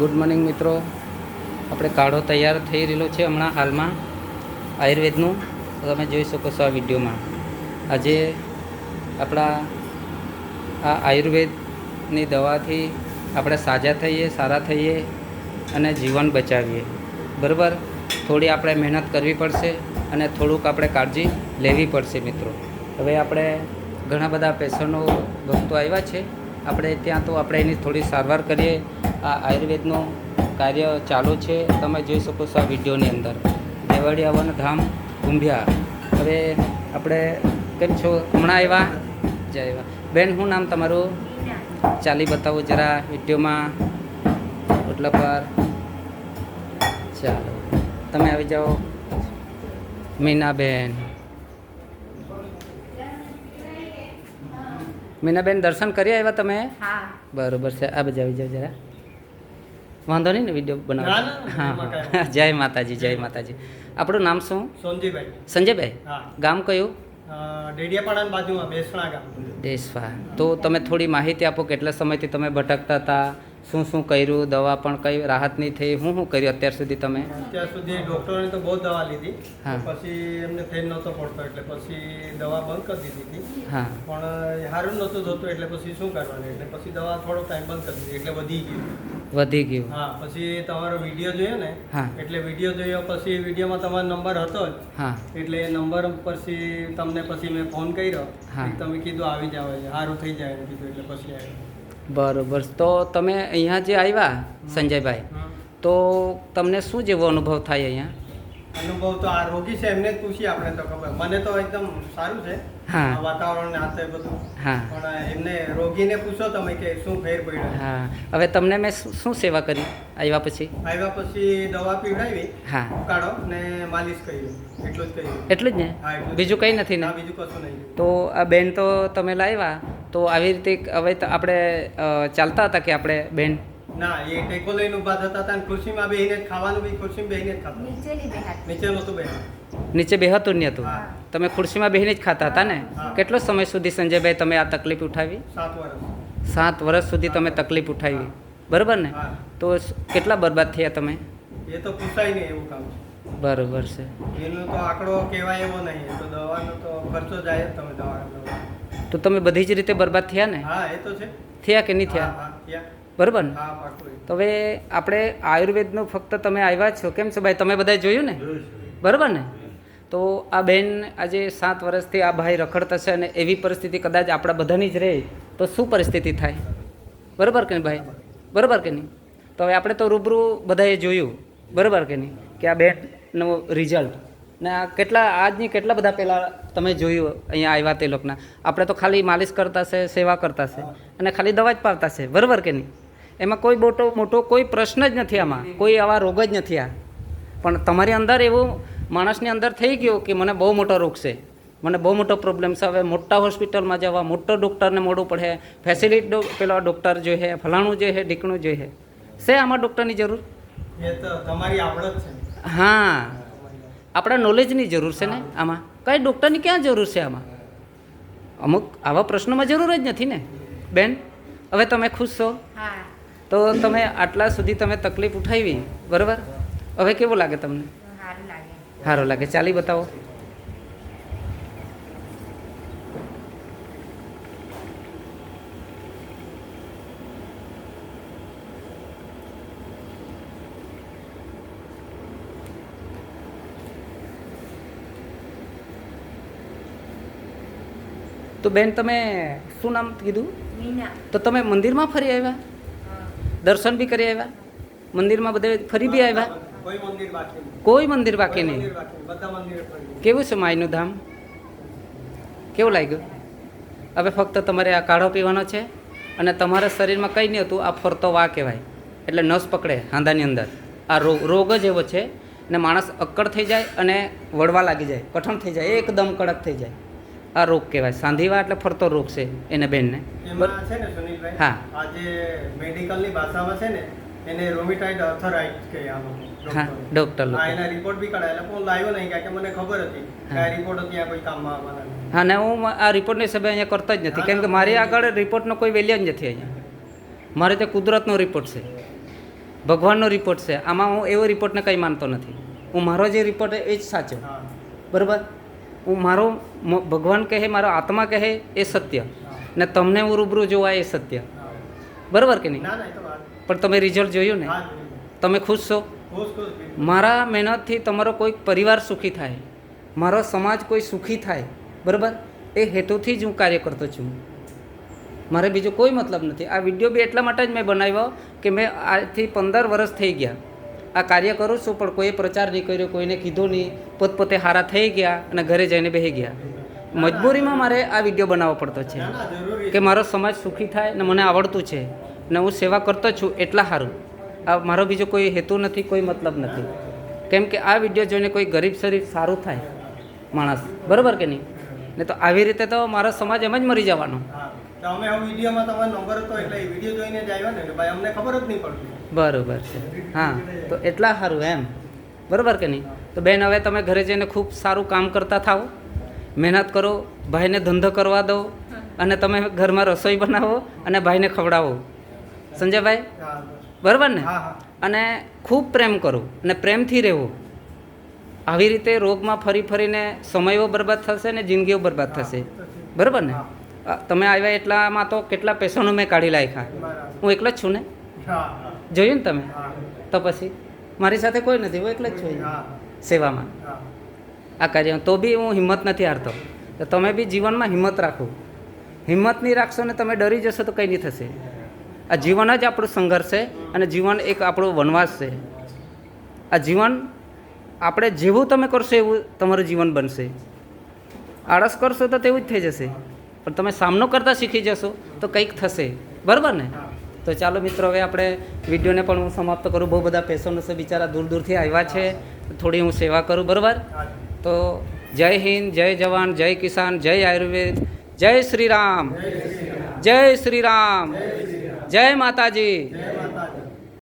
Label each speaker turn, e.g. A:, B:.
A: Good morning મિત્રો. આપણે કાઢો તૈયાર થઈ રહેલો છે હમણાં હાલમાં આયુર્વેદનું. તમે જોઈ શકો છો આ વિડીયોમાં. આજે આપણા આ આયુર્વેદની દવાથી આપણે સાજા થઈએ, સારા થઈએ અને જીવન બચાવીએ. બરાબર? થોડી આપણે મહેનત કરવી પડશે અને થોડુંક આપણે કાળજી લેવી પડશે મિત્રો. હવે આપણે ઘણા બધા પેશન્ટો, ભક્તો આવ્યા છે. આપણે ત્યાં તો આપણે એની થોડી સારવાર કરીએ. આ આયુર્વેદનું કાર્ય ચાલુ છે. તમે જોઈ શકો છો આ વિડીયોની અંદર. દેવળિયાવન ધામ કુંભિયા હવે આપણે કેમ છો? હમણાં આવ્યા? જય આવ્યા બેન શું નામ તમારું? ચાલી બતાવો જરા વિડીયોમાં. ઓટલા પર. ચાલો. તમે આવી જાઓ. મીનાબેન. મીનાબેન દર્શન કરી આવ્યા તમે? બરોબર છે. આ બાજુ આવી જાઓ જરા. વાંધો નહીં ને વીડિયો બનાવો હા જય માતાજી જય માતાજી. આપણું નામ શું? સંજયભાઈ.
B: સંજયભાઈ?
A: ગામ કયું?
B: ડેડિયાપાડાની બાજુમાં ગામ.
A: તો તમે થોડી માહિતી આપો કેટલા સમયથી તમે ભટકતા હતા શું શું કર્યું દવા પણ કઈ રાહત નહીં થઈ હું શું કર્યું અત્યાર સુધી તમે?
B: અત્યાર સુધી ડૉક્ટરોને તો બહુ દવા લીધી
A: હા.
B: પછી એમને ફેર નહોતો પડતો એટલે પછી દવા બંધ કરી દીધી હતી.
A: હા.
B: પણ સારું નહોતું થતું એટલે પછી શું કરવાનું? એટલે પછી દવા થોડો ટાઈમ બંધ કરી દીધી એટલે વધી ગયું.
A: વધી ગયું.
B: હા પછી તમારો વીડિયો જોયો ને
A: હા.
B: એટલે વીડિયો જોયો પછી વિડીયોમાં તમારો નંબર હતો જ.
A: હા.
B: એટલે એ નંબર પછી તમને પછી મેં ફોન કર્યો.
A: હા.
B: તમે કીધું આવી જાવ સારું થઈ જાય એમ કીધું એટલે પછી આવ્યો.
A: બરોબર. તો તમે અહીંયા જે આવ્યા સંજયભાઈ તો તમને શું જેવો અનુભવ થાય અહીંયા?
B: અનુભવ તો આ રોગી છે એમને જ પૂછીએ આપણે તો ખબર. મને તો એકદમ સારું છે.
A: હા.
B: વાતાવરણ ને બધું.
A: હા.
B: પણ એમને રોગીને પૂછો તમે કે શું ફેર પડ્યો.
A: હા. હવે તમને મેં શું સેવા કરી? આવ્યા પછી?
B: આવ્યા પછી દવા પીવડાવી
A: હા.
B: ઉકાળો ને માલિશ કર્યું એટલું જ કર્યું
A: એટલું જ ને. બીજું કંઈ નથી ને?
B: બીજું કશું નહીં.
A: તો આ બેન તો તમે લાવ્યા તો આવી રીતે હવે આપણે ચાલતા હતા કે આપણે બેન?
B: ના એ ટેકો લઈને ઊભા થતા હતા અને ખુરશીમાં બેહીને જ ખાવાનું બી ખુરશીમાં બેહીને જ ખાતા
C: નીચેની બેહાત.
B: નીચે નહોતું બેહ
A: નીચે બેહતું નહીં
B: હતું.
A: તમે ખુરશીમાં બેહીને જ ખાતા હતા ને? કેટલો સમય સુધી સંજયભાઈ તમે આ તકલીફ ઉઠાવી?
B: સાત વર્ષ.
A: સાત વર્ષ સુધી તમે તકલીફ ઉઠાવી. બરાબર ને? તો કેટલા બરબાદ થયા તમે?
B: એ તો પૂછાય નહીં એવું કામ છે.
A: બરોબર છે.
B: એનો તો આંકડો કહેવાય એવો નહીં. તો દવાનો તો ખર્ચો જાય તમે દવા
A: તો તમે બધી જ રીતે બરબાદ થયા ને?
B: હા એ તો છે.
A: થયા કે નહીં થયા?
B: થયા.
A: બરાબર ને. તો હવે આપણે આયુર્વેદનું ફક્ત તમે આવ્યા છો. કેમ છો ભાઈ? તમે બધાએ જોયું ને? બરાબર ને? તો આ બેન આજે સાત વર્ષથી આ ભાઈ રખડતા છે અને એવી પરિસ્થિતિ કદાચ આપણા બધાની જ રહે તો શું પરિસ્થિતિ થાય? બરાબર કે નહીં ભાઈ? બરાબર કે નહીં? તો હવે આપણે તો રૂબરૂ બધાએ જોયું. બરાબર કે નહીં? કે આ બેનનું રિઝલ્ટ ને આ કેટલા આજની કેટલા બધા પહેલાં તમે જોયું અહીંયા આવ્યા તે લોકોના? આપણે તો ખાલી માલિશ કરતા છે સેવા કરતા છે અને ખાલી દવા જ પાવતા છે. બરાબર કે નહીં? એમાં કોઈ મોટો મોટો કોઈ પ્રશ્ન જ નથી આમાં. કોઈ આવા રોગ જ નથી આ. પણ તમારી અંદર એવું માણસની અંદર થઈ ગયું કે મને બહુ મોટો રોગ છે. મને બહુ મોટો પ્રોબ્લેમ છે. હવે મોટા હોસ્પિટલમાં જવા મોટો ડૉક્ટરને મોડું પડે. ફેસિલિટી પેલા ડૉક્ટર જોઈએ ફલાણું જોઈએ ઢીકણું જોઈએ છે આમાં ડૉક્ટરની જરૂર?
B: એ તો તમારી આવડત છે.
A: હા. આપણા નોલેજની જરૂર છે ને આમાં? કઈ ડૉક્ટરની ક્યાં જરૂર છે આમાં? અમુક આવા પ્રશ્નોમાં જરૂર જ નથી ને? બેન હવે તમે ખુશ છો?
C: હા.
A: તો તમે આટલા સુધી તમે તકલીફ ઉઠાવી બરાબર? હવે કેવું લાગે તમને?
C: સારું લાગે.
A: ચાલી બતાવો. તો બેન તમે શું નામ કીધું? તો તમે મંદિરમાં ફરી આવ્યા. દર્શન બી કરી આવ્યા. મંદિરમાં બધે ફરી બી આવ્યા.
B: કોઈ મંદિર બાકી નહીં.
A: કેવું છે માયનું ધામ? કેવું લાગ્યું? હવે ફક્ત તમારે આ કાઢો પીવાનો છે અને તમારા શરીરમાં કંઈ નહીં હતું આ ફરતો વા કહેવાય. એટલે નસ પકડે હાંધાની અંદર. આ રોગ રોગ જ એવો છે ને માણસ અક્કડ થઈ જાય અને વળવા લાગી જાય કઠણ થઈ જાય એકદમ કડક થઈ જાય. આ રોગ કહેવાય. સાંધીવા એટલે ફરતો રોગ છે એને બેનને.
B: છે ને સુનિલભાઈ
A: હા.
B: આજે મેડિકલની ભાષામાં છે ને એને રોમિટાઇડ અર્થરાઇટ કે
A: હા
B: ડોક્ટર
A: લોકો.
B: એના રિપોર્ટ બી કઢાયેલા પણ લાવ્યો નહીં કારણ કે મને ખબર હતી કે આ રિપોર્ટ હતી કોઈ કામમાં આવવાના
A: હા ને હું આ રિપોર્ટની હિસાબે અહીંયા કરતો જ નથી કેમ કે મારી આગળ રિપોર્ટનો કોઈ વેલ્યુ જ નથી અહીંયા. મારે તે કુદરતનો રિપોર્ટ છે. ભગવાનનો રિપોર્ટ છે. આમાં હું એવો રિપોર્ટને કંઈ માનતો નથી. હું મારો જે રિપોર્ટ એ જ સાચો. બરાબર? હું મારો ભગવાન કહે મારો આત્મા કહે એ સત્ય. ને તમને હું રૂબરૂ જોવા એ સત્ય. બરાબર કે નહીં? પણ તમે રિઝલ્ટ જોયું ને? તમે ખુશ છો. મારા મહેનતથી તમારો કોઈ પરિવાર સુખી થાય. મારો સમાજ કોઈ સુખી થાય. બરાબર? એ હેતુથી જ હું કાર્ય કરતો છું. મારે બીજો કોઈ મતલબ નથી. આ વીડિયો બી એટલા માટે જ મેં બનાવ્યો કે મેં આજથી પંદર વર્ષ થઈ ગયા. આ કાર્ય કરું છું, પણ કોઈએ પ્રચાર નહીં કર્યો, કોઈને કીધું નહીં. પોતપોતે હારા થઈ ગયા અને ઘરે જઈને બેસી ગયા. મજબૂરીમાં મારે આ વીડિયો બનાવવો પડતો છે કે મારો સમાજ સુખી થાય ને મને આવડતું છે ને હું સેવા કરતો છું એટલા સારું. આ મારો બીજો કોઈ હેતુ નથી, કોઈ મતલબ નથી. કેમ કે આ વીડિયો જોઈને કોઈ ગરીબ શરીફ સારું થાય માણસ. બરાબર કે નહીં? ને તો આવી રીતે તો મારો સમાજ એમ જ મરી જવાનો.
B: અમે આ વિડીયોમાં તમારો નંબર હતો એટલે વીડિયો જોઈને જ આવ્યા ને ભાઈ અમને ખબર જ નહીં પડતી.
A: બરાબર છે. હા તો એટલા સારું એમ. બરાબર કે નહીં? તો બેન હવે તમે ઘરે જઈને ખૂબ સારું કામ કરતા થાઓ. મહેનત કરો ભાઈને ધંધો કરવા દો અને તમે ઘરમાં રસોઈ બનાવો અને ભાઈને ખવડાવો. સંજયભાઈ? બરાબર ને? અને ખૂબ પ્રેમ કરો અને પ્રેમથી રહેવું. આવી રીતે રોગમાં ફરી ફરીને સમયો બરબાદ થશે ને જિંદગીઓ બરબાદ થશે. બરાબર ને? તમે આવ્યા એટલામાં તો કેટલા પેશન્ટો મેં કાઢી નાખ્યા હું એકલો જ છું ને? જોયું ને તમે? તો પછી? મારી સાથે કોઈ નથી હું એકલો જ છું સેવામાં. આ કાર્ય તો બી હું હિંમત નથી હારતો. તો તમે બી જીવનમાં હિંમત રાખો. હિંમત નહીં રાખશો ને તમે ડરી જશો તો કંઈ નહીં થશે. આ જીવન જ આપણું સંઘર્ષ છે અને જીવન એક આપણો વનવાસ છે. આ જીવન આપણે જેવું તમે કરશો એવું તમારું જીવન બનશે. આળસ કરશો તો તેવું જ થઈ જશે. પણ તમે સામનો કરતાં શીખી જશો તો કંઈક થશે. બરાબર ને? તો ચાલો મિત્રો, હવે આપણે વિડીયોને પણ હું સમાપ્ત કરું. બહુ બધા પેશન્ટો છે બિચારા દૂર દૂરથી આવ્યા છે. થોડી હું સેવા કરું, બરાબર? તો જય હિન્દ, જય જવાન, જય કિસાન, જય આયુર્વેદ. જય શ્રી રામ. જય શ્રી રામ. જય માતાજી.